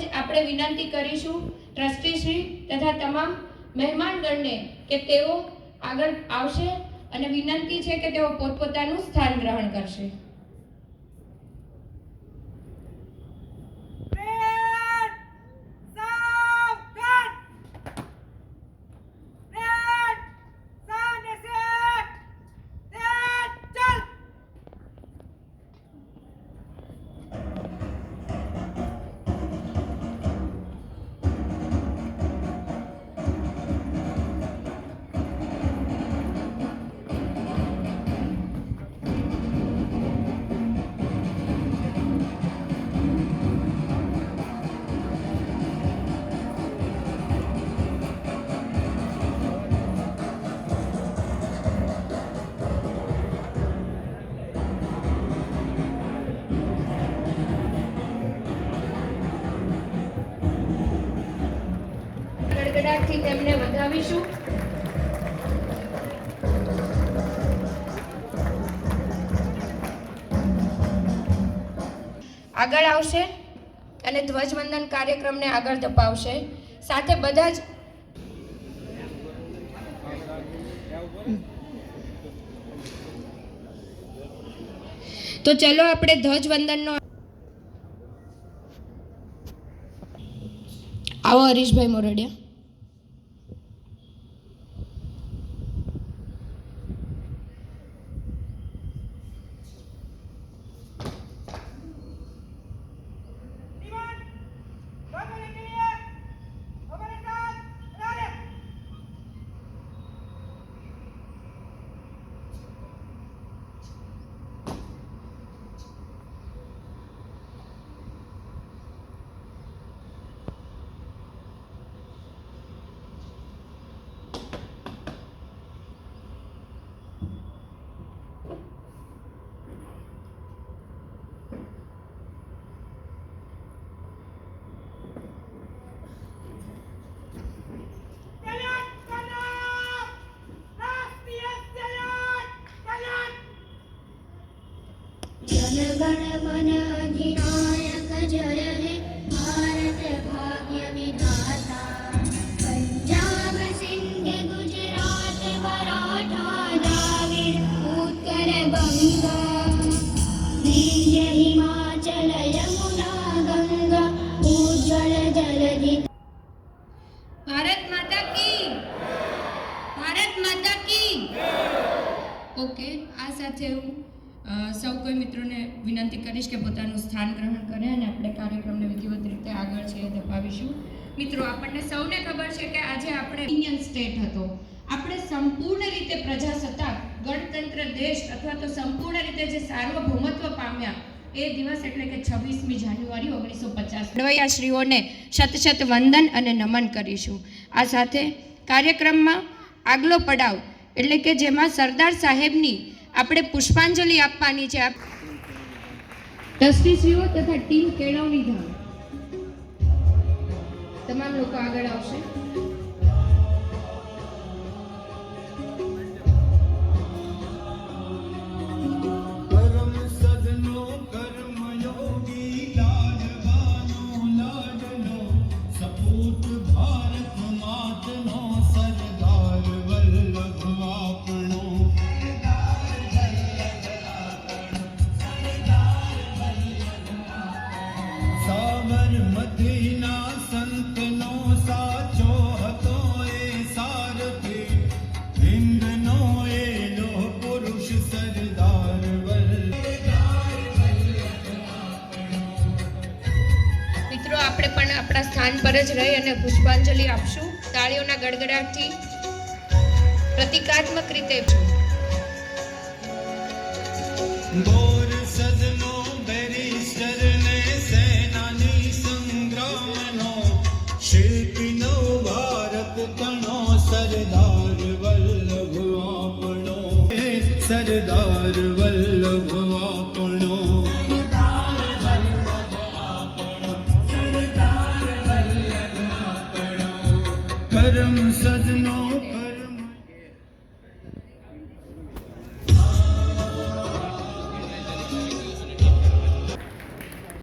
જ આપણે વિનંતી કરીશું ટ્રસ્ટીશ્રી તથા તમામ મહેમાનગણને કે તેઓ આગળ આવશે અને વિનંતી છે કે તેઓ પોતપોતાનું સ્થાન ગ્રહણ કરશે. ગડગડાટથી તેમને વધાવીશું. આગળ આવશે અને ધ્વજવંદન કાર્યક્રમને આગળ ધપાવશે. સાથે બધા જ તો ચલો આપણે ધ્વજવંદનનો આવો હરીશભાઈ મોરડિયા. ઓકે આ સાથે હું સૌ કોઈ મિત્રોને વિનંતી કરીશ કે પોતાનું સ્થાન ગ્રહણ કરે અને આપણે કાર્યક્રમને વિધિવત રીતે આગળ છે ધપાવીશું. મિત્રો, આપણને સૌને ખબર છે કે આજે આપણે યુનિયન સ્ટેટ હતો. આપણે સંપૂર્ણ રીતે પ્રજાસત્તાક, ગણતંત્ર દેશ અથવા તો સંપૂર્ણ રીતે જે સાર્વભૌમત્વ પામ્યા એ દિવસ એટલે કે છવ્વીસમી જાન્યુઆરી ઓગણીસો પચાસ શ્રીઓને શત શત વંદન અને નમન કરીશું. આ સાથે કાર્યક્રમમાં આગલો પડાવ એટલે કે જેમાં સરદાર સાહેબની આપણે પુષ્પાંજલિ આપવાની છે. ટ્રસ્ટીશ્રીઓ તથા ટીમ કેળવણી ધામ. તમામ લોકો આગળ આવશે. પણ આપણા સ્થાન પર જ રહી અને પુષ્પાંજલિ આપશું. તાળીઓના ગડગડાટથી પ્રતિકાત્મક રીતે. ગોર સદનો sudden open